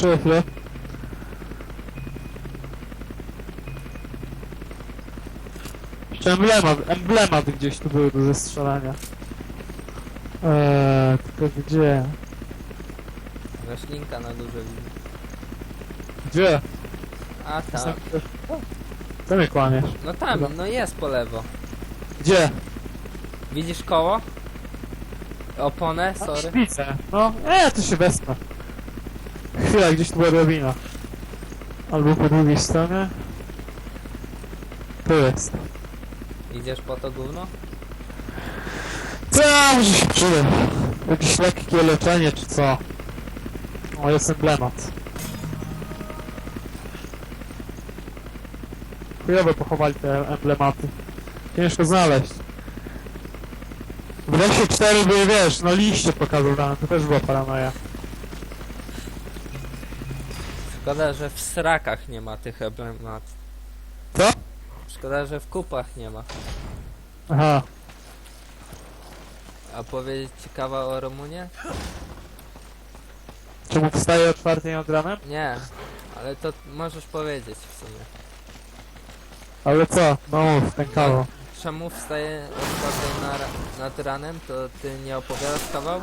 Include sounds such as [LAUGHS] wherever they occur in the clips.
Czekaj chwilę. Jeszcze emblemat, emblemat gdzieś tu był do zestrzelania. Eee, tylko gdzie? Roślinka na górze widzę. Gdzie? A tam. Co mnie kłamiesz? No tam, no jest po lewo. Gdzie? Widzisz koło? Oponę, sorry. Widzę. No, e, to się wezmę. Chwila, gdzieś tu była drabina. Albo po drugiej stronie. Tu jest. Idziesz po to gówno? Co? Może się przyda. Jakieś lekkie leczenie, czy co? O, jest emblemat. Chujowo pochowali te emblematy. Ciężko znaleźć. W lesie 4 były, wiesz, no liście pokazywane, to też była paranoja. Szkoda, że w srakach nie ma tych emblemat. Co? Szkoda, że w kupach nie ma. Aha. A powiedzieć ci kawał o Rumunie? Czemu wstaje o czwartej nad ranem? Nie, ale to możesz powiedzieć w sumie. Ale co? No mów, ten kawał. Czemu wstaje o czwartej na, ra- nad ranem, to ty nie opowiadasz kawał?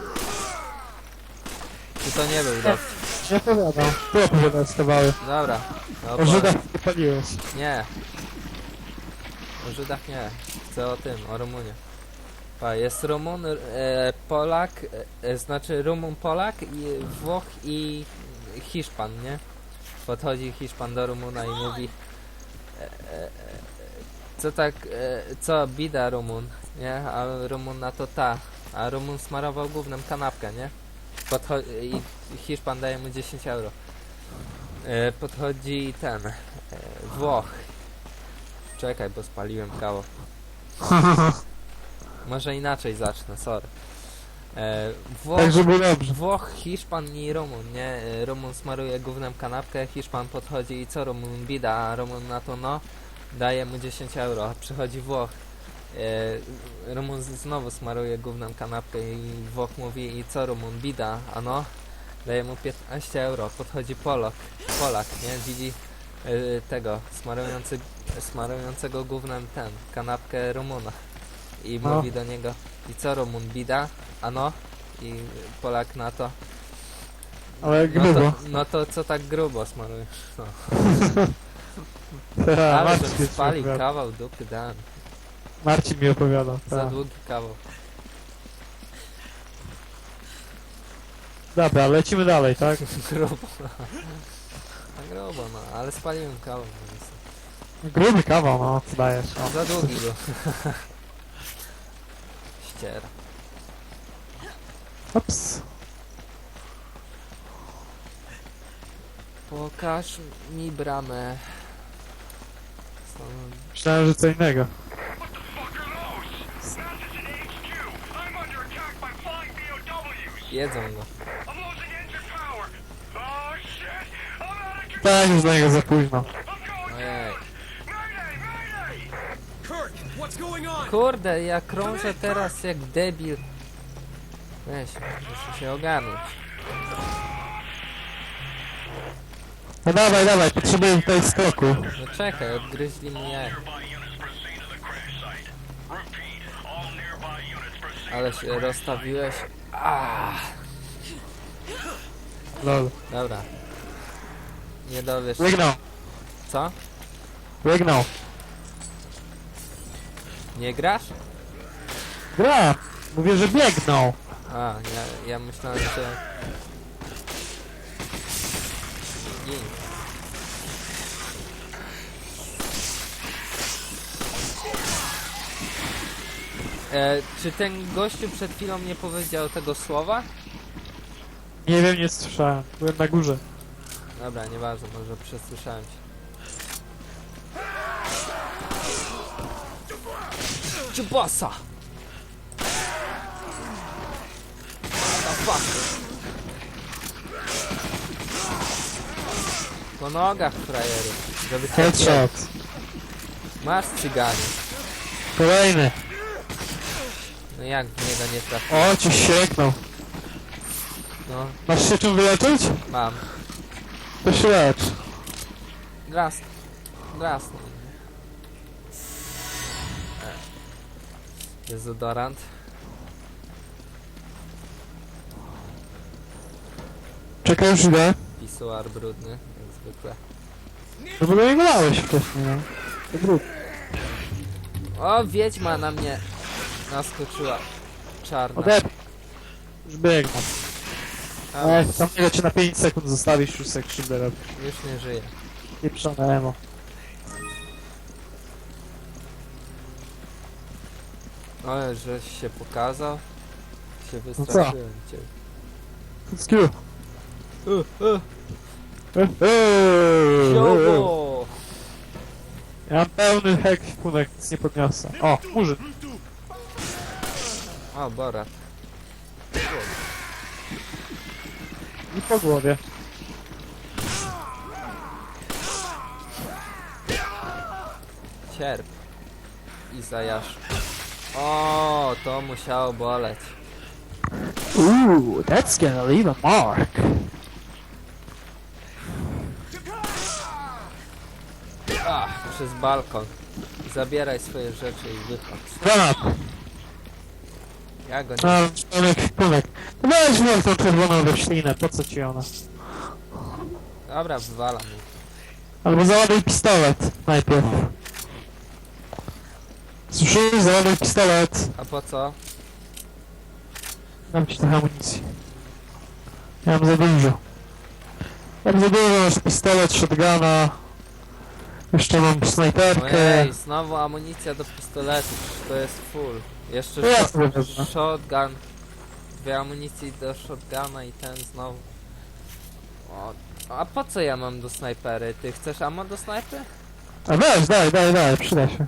Czy to nie był dowcip? Nie opowiadam. Ty opowiadasz kawały. Dobra, no O. Żydach nie paliłeś. Nie. O Żydach nie. Chcę o tym, o Rumunie. Pa, jest Rumun, e, Polak, e, e, znaczy Rumun, Polak, i Włoch i Hiszpan, nie? Podchodzi Hiszpan do Rumuna i mówi e, e, e, co tak, e, co bida Rumun, nie? A Rumun na to ta. A Rumun smarował głównym kanapkę, nie? I Hiszpan daje mu 10 euro. E, podchodzi ten, e, Włoch. Czekaj, bo spaliłem kało. [LAUGHS] Może inaczej zacznę, sorry. E, Włoch, tak, żeby dobrze. Włoch, Hiszpan i Rumun, nie? E, Rumun smaruje gównem kanapkę, Hiszpan podchodzi i co Rumun bida, a Rumun na to no, daje mu 10 euro. Przychodzi Włoch. E, Rumun znowu smaruje gównem kanapkę i Włoch mówi i co Rumun bida, a no, daje mu 15 euro. Podchodzi Polak, Polak, nie? Widzi e, tego, smarujący, smarującego gównem ten, kanapkę Rumuna. I No. mówi do niego, i co Rumun bida, a no, i Polak na to. Ale No grubo. to, no to co tak grubo smaruje? No. Ta, [LAUGHS] Ale że mi spali kawał dupy dałem. Marcin mi opowiadał. Za Ta. długi kawał. Dobra, lecimy dalej, tak? [LAUGHS] grubo. No grubo no, ale spaliłem kawał. no więc Gruby kawał, no, co dajesz. O. Za długi był. Ściera. Ups. Pokaż mi bramę. Co? Myślałem, że co innego. Of control. Tak, już do niego za późno. Ojej. Kurde, ja krążę teraz jak debil. Weź, muszę się ogarnąć. No dawaj, dawaj, potrzebuję tutaj skoku. No czekaj, odgryźli proceed Ale się rozstawiłeś. Ah, Lol. dobra. Nie dowiesz. Wygnał, Co? wygnał. Nie grasz? Gra! Mówię, że biegnął. A, ja, ja myślałem, że... Gin. E, czy ten gościu przed chwilą nie powiedział tego słowa? Nie wiem, nie słyszałem. Byłem na górze. Dobra, nieważne, może przesłyszałem się. Ciubasa! Motherfucker! Po nogach frajery, żeby Headshot. Masz cyganie. Kolejny. Jak w niego nie trafi? O, ci sieknął. No, Masz się czym wyleczyć? mam. To się lecz. Drast. Drasnął. E. Dezodorant. Czekaj, już idę. Pisuar brudny, jak zwykle. No bo go nie grałeś wcześniej, no. To brud. O, wiedźma na mnie naskoczyła. Czarna. Odep. Już biegnę. A, Ech, tamtego cię na 5 sekund zostawisz, już se krzywdę robisz. już nie żyje. Pieprzone emo. O, żeś się pokazał. Się co? wystraszyłem cię. Skill. Uh, uh, Zioło! Ja mam pełny hek punek, nic nie podniosę. O, murzyn. O, Borat. I po głowie. Cierp. I zajasz. O, to musiało boleć. Ooh, that's gonna leave a mark. Ach, przez balkon. Zabieraj swoje rzeczy i wychodź. Granat. Ja go nie... A, pełny punek. No weź włącz tą czerwoną roślinę, po co ci ona? Dobra, wywalam mu. Albo załaduj pistolet najpierw. Słyszysz? Załaduj pistolet. A po co? Dam ci trochę amunicji. Ja mam za dużo. Ja mam za dużo, masz pistolet, shotguna. Jeszcze mam snajperkę. Ojej, znowu amunicja do pistoletu, przecież to jest full. Jeszcze To ja shot, sobie wezmę. shotgun. Dwie amunicji do shotguna i ten znowu. O, a po co ja mam do snajpery? Ty chcesz ammo do snajpy? A weź, daj, daj, daj, przyda się.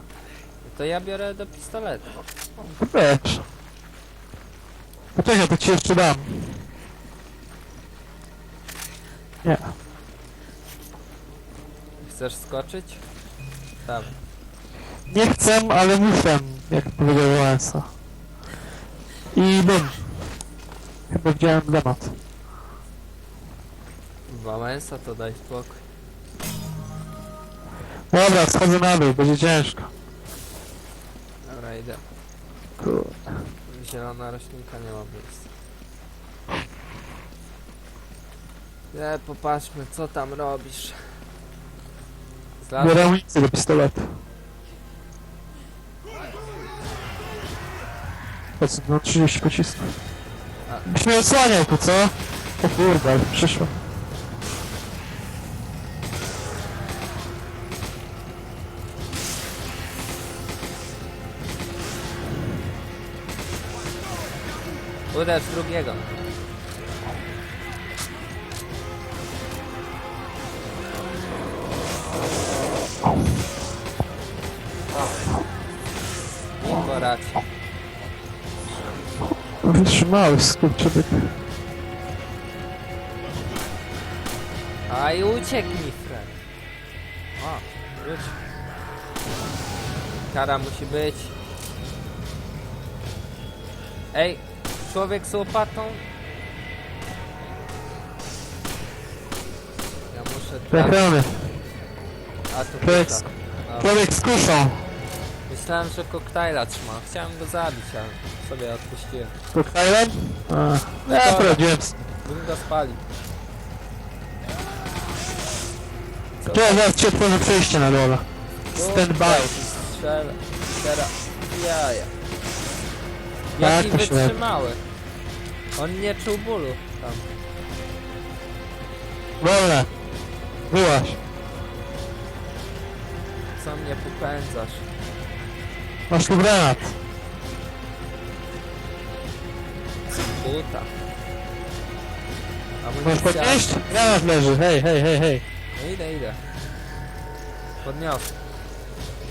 To ja biorę do pistoletu. To weź. Poczekaj, to ci jeszcze dam. Nie. Chcesz skoczyć? Dawaj. Nie chcę, ale muszę, jak powiedział Wałęsa. I bum. Chyba widziałem temat. Wałęsa to daj spokój. Dobra, schodzę na dół, będzie ciężko. Dobra, idę. Kurde. Zielona roślinka nie ma miejsca. Nie, popatrzmy, co tam robisz. Biorę Zlazłem, amunicję do pistoletu. Po co? No 30 pocisków. Byś mnie tu, co? O kurde, ale przyszło. uderz drugiego. Wytrzymały skurczybyk. A i uciekł mi, friend. O, wróć. Kara musi być. Ej, człowiek z łopatą. Ja muszę. Trafiony. A tu Człowiek z-. Człowiek z kuszą. Myślałem, że koktajla trzyma. Chciałem go zabić, ale sobie odpuściłem. Koktajlem? A, ja Szkoda. prowadziłem. Bym go spalił. Co? Czekaj, zaraz ci otworzę przejście na dole. Stand by. Strzela. Jaja. Tak, Jaki wytrzymały. On nie czuł bólu tam. Wolne. Byłaś. Co mnie popędzasz? Masz tu granat. Buta. Możesz Amunicja. podnieść? Granat leży. Hej, hej, hej, hej. No idę, idę. Podniosę.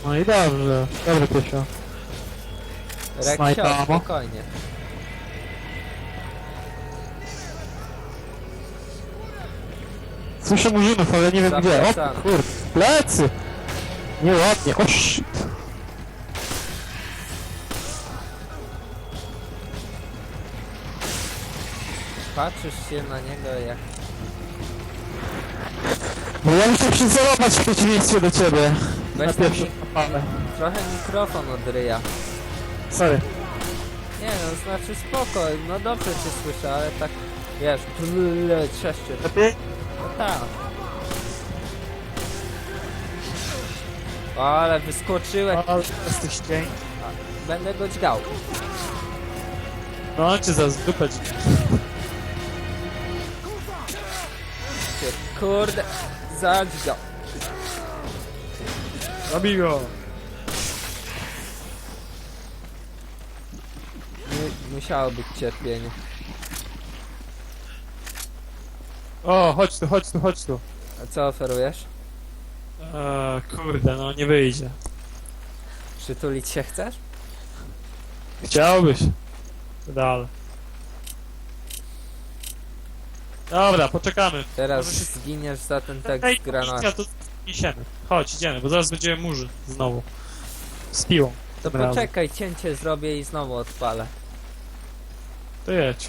No i dobrze. Dobry piesio. Reksio, Snajpa. spokojnie. Słyszę murzynów, ale nie wiem gdzie. O kurde. Plecy. Nieładnie. O shit. Patrzysz się na niego jak... Bo ja muszę przycelować w przeciwieństwie do ciebie. Weź na tam pierwszą mi, trochę mikrofon od ryja. Sorry. Nie no, znaczy spoko, no dobrze cię słyszę, ale tak, wiesz, blule, trzeszczy. Lepiej? No tak. O, ale wyskoczyłeś, O, z tych ścień. będę go dźgał. No, cię w dupę dźgnie. Kurde, zadźgał. Robij go. Mu- Musiało być cierpienie. O, chodź tu, chodź tu, chodź tu. A co oferujesz? Eee, kurde, no nie wyjdzie. Przytulić się chcesz? Chciałbyś. Dalej. Dobra, poczekamy. Teraz Może się- zginiesz za ten tekst granat. to niesiemy. Chodź, idziemy, bo zaraz będziemy murzy znowu. Z piłą. To poczekaj, cięcie zrobię i znowu odpalę. To jedź.